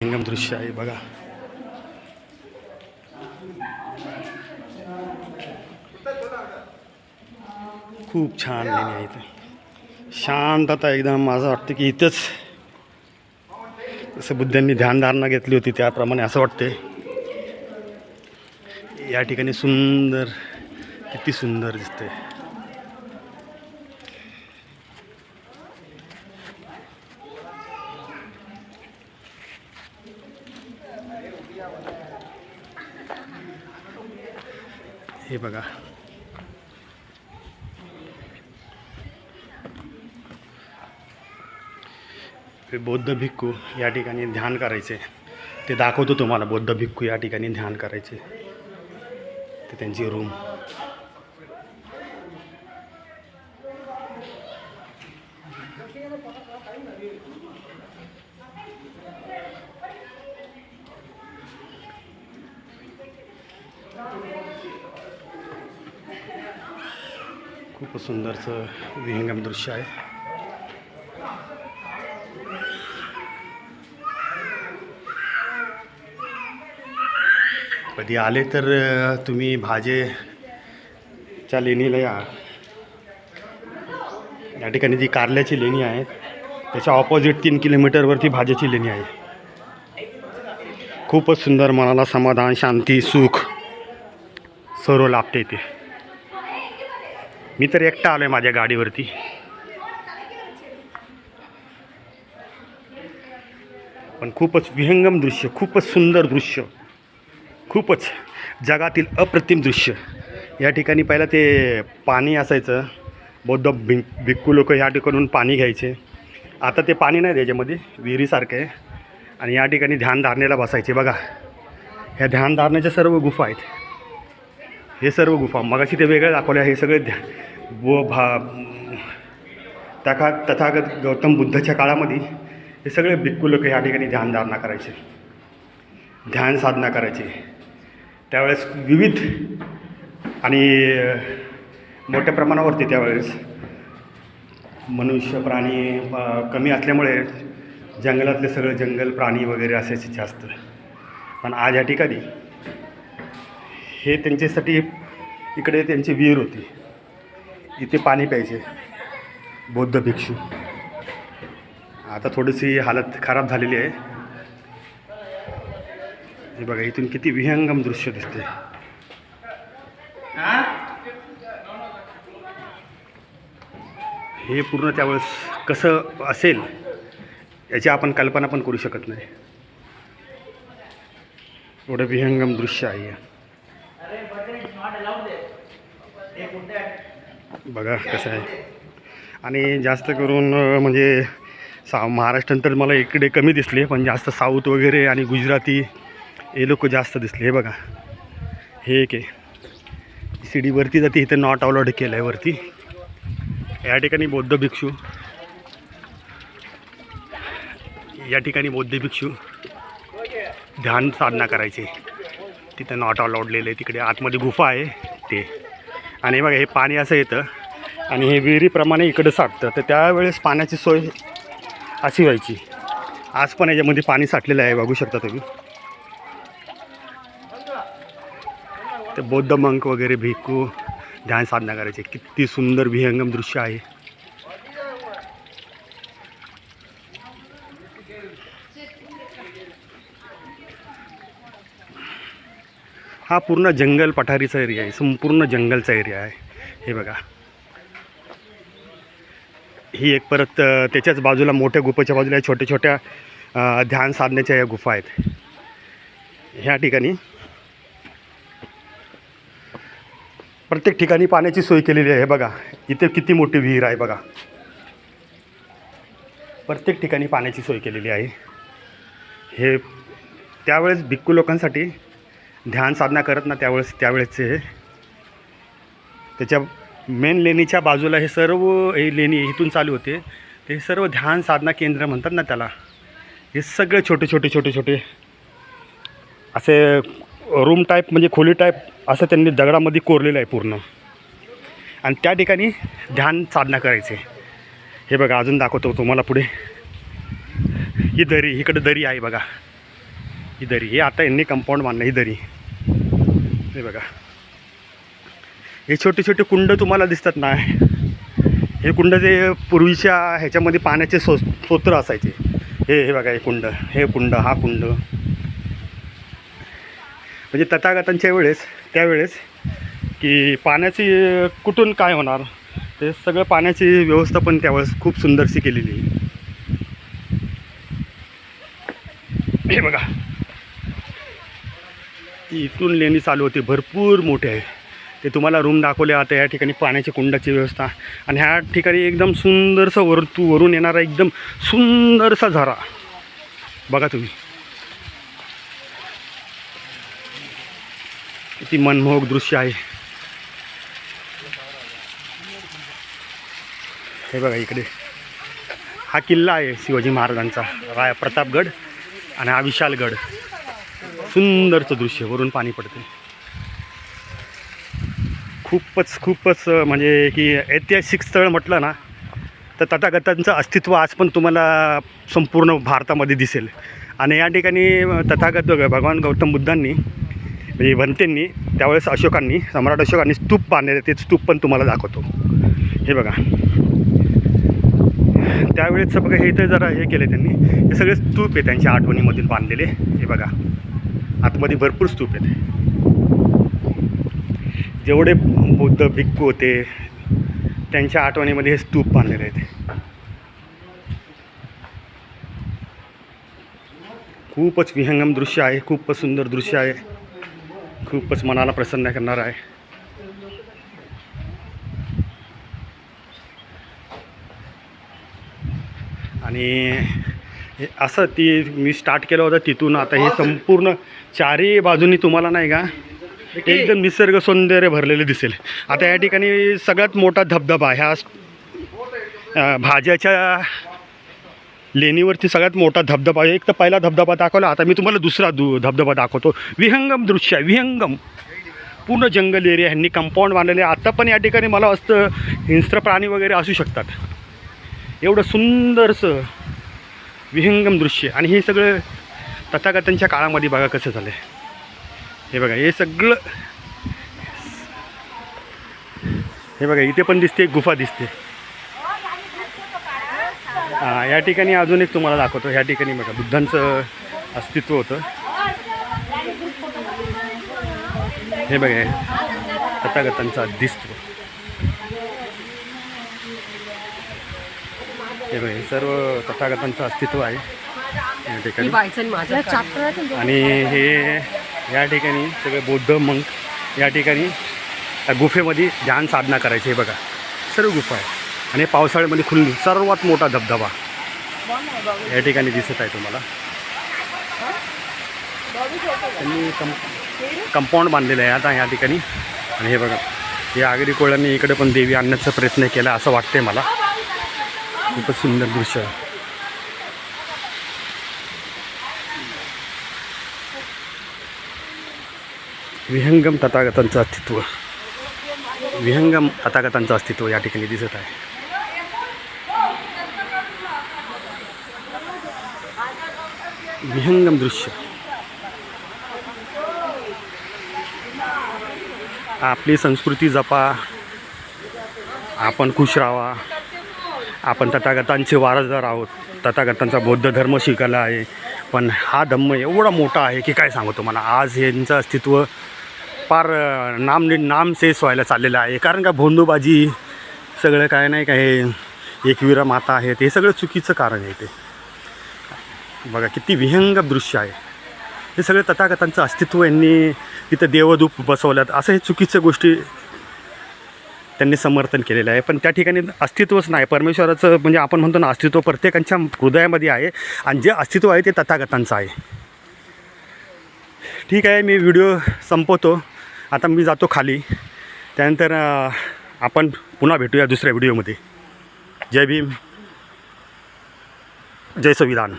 संगम दृश्य आहे बघा खूप छान लेणी आहे इथे शांतता एकदम वाटतं की इथंच जसं बुद्धांनी ध्यानधारणा घेतली होती त्याप्रमाणे असं वाटते या ठिकाणी सुंदर, किती सुंदर दिसते हे बघा. बौद्ध भिक्खू या ठिकाणी ध्यान करायचे. ते दाखवतो तुम्हाला बौद्ध भिक्खू या ठिकाणी ध्यान करायचे. ते त्यांची रूम खूप सुंदरचं विहंगम दृश्य आहे. कधी आले तर तुम्ही भाजेच्या लेणीला या. या ठिकाणी जी कारल्याची लेणी आहे त्याच्या ऑपोजिट तीन किलोमीटरवरती भाज्याची लेणी आहे. खूपच सुंदर मनाला समाधान शांती सुख सर्व लाभते ते मी तर एकटा आलो आहे माझ्या गाडीवरती. पण खूपच विहंगम दृश्य खूपच सुंदर दृश्य खूपच जगातील अप्रतिम दृश्य. या ठिकाणी पहिलं ते पाणी असायचं. बौद्ध भिं भिक्कू लोक या ठिकाणून पाणी घ्यायचे. आता ते पाणी नाही त्याच्यामध्ये विहिरीसारखं आहे. आणि या ठिकाणी ध्यानधारणेला बसायचे. बघा ह्या ध्यानधारणेच्या सर्व गुफा आहेत. हे सर्व गुफा मगाशी ते वेगळे दाखवले हे सगळे ध्या व भा तथा तथागत गौतम बुद्धाच्या काळामध्ये हे सगळे भिक्खू लोक या ठिकाणी ध्यानधारणा करायचे. ध्यान साधना करायचे. त्यावेळेस विविध आणि मोठ्या प्रमाणावरती त्यावेळेस मनुष्य प्राणी कमी असल्यामुळे जंगलातले सगळं जंगल प्राणी वगैरे असायचे जास्त. पण आज या ठिकाणी हे त्यांच्यासाठी इकडे त्यांची विहीर होती. इथे पाणी प्यायचे. बौद्ध भिक्षू. आता थोडीशी हालत खराब झालेली आहे. हे बघा इथून किती विहंगम दृश्य दिसते हे? पूर्ण त्यावेळेस कसं असेल याची आपण कल्पना पण करू शकत नाही. एवढं विहंगम दृश्य आहे. बघा कसं आहे. आणि जास्त करून म्हणजे सा महाराष्ट्रात तर मला इकडे कमी दिसले पण जास्त साऊथ वगैरे आणि गुजराती हे लोक जास्त दिसले हे बघा. हे एक आहे. सीडीवरती जाते इथं नॉट अलाउड केलं आहे वरती. या ठिकाणी बौद्ध भिक्षू. या ठिकाणी बौद्ध भिक्षू ध्यान साधना करायचे. तिथं नॉट अलाउड लिहिलं आहे तिकडे आतमध्ये गुफा आहे ते. आणि बघा हे पाणी असं येतं. आणि हे विहिरीप्रमाणे इकडं साठतं. तर त्यावेळेस पाण्याची सोय अशी व्हायची. आज पण याच्यामध्ये पाणी साठलेलं आहे बघू शकता तुम्ही. ते बौद्ध मंक वगैरे भिकू ध्यान साधना करायचे. किती सुंदर विहंगम दृश्य आहे. हा पूर्ण जंगल पठारीचा एरिया आहे. संपूर्ण जंगलचा एरिया आहे. हे बघा. ही एक परत त्याच्याच बाजूला मोठ्या गुफेच्या बाजूला छोट्या छोट्या ध्यान साधण्याच्या या गुफा आहेत. ह्या ठिकाणी प्रत्येक ठिकाणी पाण्याची सोय केलेली आहे. बघा. इथे किती मोठी विहीर आहे बघा. प्रत्येक ठिकाणी पाण्याची सोय केलेली आहे. हे त्यावेळेस भिक्कू लोकांसाठी ध्यान साधना करत ना त्यावेळेस त्यावेळेसचे हे त्याच्या मेन लेणीच्या बाजूला हे सर्व हे लेणी इथून चालू होते. ते सर्व ध्यान साधना केंद्र म्हणतात ना त्याला. हे सगळे छोटे छोटे छोटे छोटे असे रूम टाईप म्हणजे खोली टाईप असं त्यांनी दगडामध्ये कोरलेलं आहे पूर्ण. आणि त्या ठिकाणी ध्यान साधना करायचे. हे बघा अजून दाखवतो तुम्हाला पुढे. ही दरी इकडे दरी आहे बघा. ही दरी. हे आता यांनी कंपाऊंड बांधलं ही दरी. हे बघा. हे छोटे छोटे कुंड तुम्हाला दिसतात ना. हे कुंड जे पूर्वीच्या ह्याच्यामध्ये पाण्याचे सो सोत्र असायचे. हे हे बघा हे कुंड. हे कुंड हा कुंड. म्हणजे तथागतांच्या वेळेस त्यावेळेस की पाण्याची कुठून काय होणार ते सगळं पाण्याची व्यवस्था पण त्यावेळेस खूप सुंदरशी केलेली आहे. हे बघा. इथून लेणी चालू होती. भरपूर मोठे आहे ते तुम्हाला रूम दाखवले आता या ठिकाणी पाण्याची कुंडाची व्यवस्था. आणि ह्या ठिकाणी एकदम सुंदरसं वर तू वरून येणारा एकदम सुंदरसा झरा. बघा तुम्ही. किती मनमोहक दृश्य आहे. हे बघा इकडे. हा किल्ला आहे शिवाजी महाराजांचा. राय प्रतापगड आणि हा विशालगड. सुंदरचं दृश्य वरून पाणी पडते खूपच खूपच म्हणजे की ऐतिहासिक स्थळ म्हटलं ना तर तथागतांचं अस्तित्व आज पण तुम्हाला संपूर्ण भारतामध्ये दिसेल. आणि या ठिकाणी तथागत भगवान गौतम बुद्धांनी म्हणजे भंतेंनी त्यावेळेस अशोकांनी सम्राट अशोकांनी स्तूप बांधले ते स्तूप पण तुम्हाला दाखवतो. हे बघा. त्यावेळेस बघा हे इथे जरा हे केले त्यांनी. हे सगळे स्तूप आहे त्यांच्या आठवणीमधून बांधलेले. हे बघा. आतमध्ये भरपूर स्तूप आहेत. जेवढे बौद्ध भिक्खू होते त्यांच्या आठवणीमध्ये हे स्तूप बांधलेले आहेत. खूपच विहंगम दृश्य आहे खूपच सुंदर दृश्य आहे खूपच मनाला प्रसन्न करणार आहे. आणि हे असं ती मी स्टार्ट केलं होतं तिथून. आता हे संपूर्ण चारही बाजूनी तुम्हाला नाही का एकदम निसर्ग सौंदर्य भरलेले दिसेल. आता या ठिकाणी सगळ्यात मोठा धबधबा ह्या भाज्याच्या लेणीवरती सगळ्यात मोठा धबधबा आहे. एक तर पहिला धबधबा दाखवला. आता मी तुम्हाला दुसरा दु धबधबा दाखवतो. विहंगम दृश्य आहे. विहंगम. पूर्ण जंगल एरिया ह्यांनी कंपाऊंड बांधलेले आहे. आता पण या ठिकाणी मला असतं हिंस्त्र प्राणी वगैरे असू शकतात. एवढं सुंदरसं विहंगम दृश्य. आणि हे सगळं तथागतांच्या काळामध्ये बघा कसं झालं हे बघा हे सगळं हे बघा इथे पण दिसते एक गुफा दिसते. हां या ठिकाणी अजून एक तुम्हाला दाखवतो. ह्या ठिकाणी बघा बुद्धांचं अस्तित्व होतं. हे बघा तथागतांचा तथागतांचं हे बघा हे सर्व तथागतांचं अस्तित्व आहे. या ठिकाणी. आणि हे या ठिकाणी सगळे बौद्ध मंक या ठिकाणी त्या गुफेमध्ये ध्यान साधना करायची. हे बघा सर्व गुफा आहे. आणि पावसाळ्यामध्ये खुलली सर्वात मोठा धबधबा या ठिकाणी दिसत आहे तुम्हाला. त्यांनी कंपाऊंड बांधलेलं आहे आता या ठिकाणी. आणि हे बघा या आगरी कोळ्यांनी इकडे पण देवी आणण्याचा प्रयत्न केला असं वाटतंय मला. खूपच सुंदर दृश्य आहे. विहंगम तथागतांचं अस्तित्व. विहंगम तथागतांचं अस्तित्व या ठिकाणी दिसत आहे. विहंगम दृश्य. आपली संस्कृती जपा आपण खुश राहा. आपण तथागतांचे वारसदार आहोत. तथागतांचा बौद्ध धर्म शिकायला आहे. पण हा धम्म एवढा मोठा आहे की काय सांगू तुम्हाला? आज यांचं अस्तित्व फार नाम नामशेष सेस व्हायला चाललेलं आहे. कारण का भोंदूबाजी सगळं काय नाही काय एकवीरा माता आहेत हे सगळं चुकीचं कारण आहे ते. बघा किती विहंग दृश्य आहे. हे सगळे तथागतांचं अस्तित्व यांनी तिथं देवदूप बसवल्यात. असं हे चुकीच्या गोष्टी त्यांनी समर्थन केलेलं आहे. पण त्या ठिकाणी अस्तित्वच नाही. परमेश्वराचं म्हणजे आपण म्हणतो ना अस्तित्व प्रत्येकाच्या हृदयामध्ये आहे आणि जे अस्तित्व आहे ते तथागतांचं आहे. ठीक आहे मी व्हिडिओ संपवतो. आता मी जातो खाली. त्यानंतर आपण पुन्हा भेटूया दुसऱ्या व्हिडिओमध्ये. जय भीम. जय संविधान.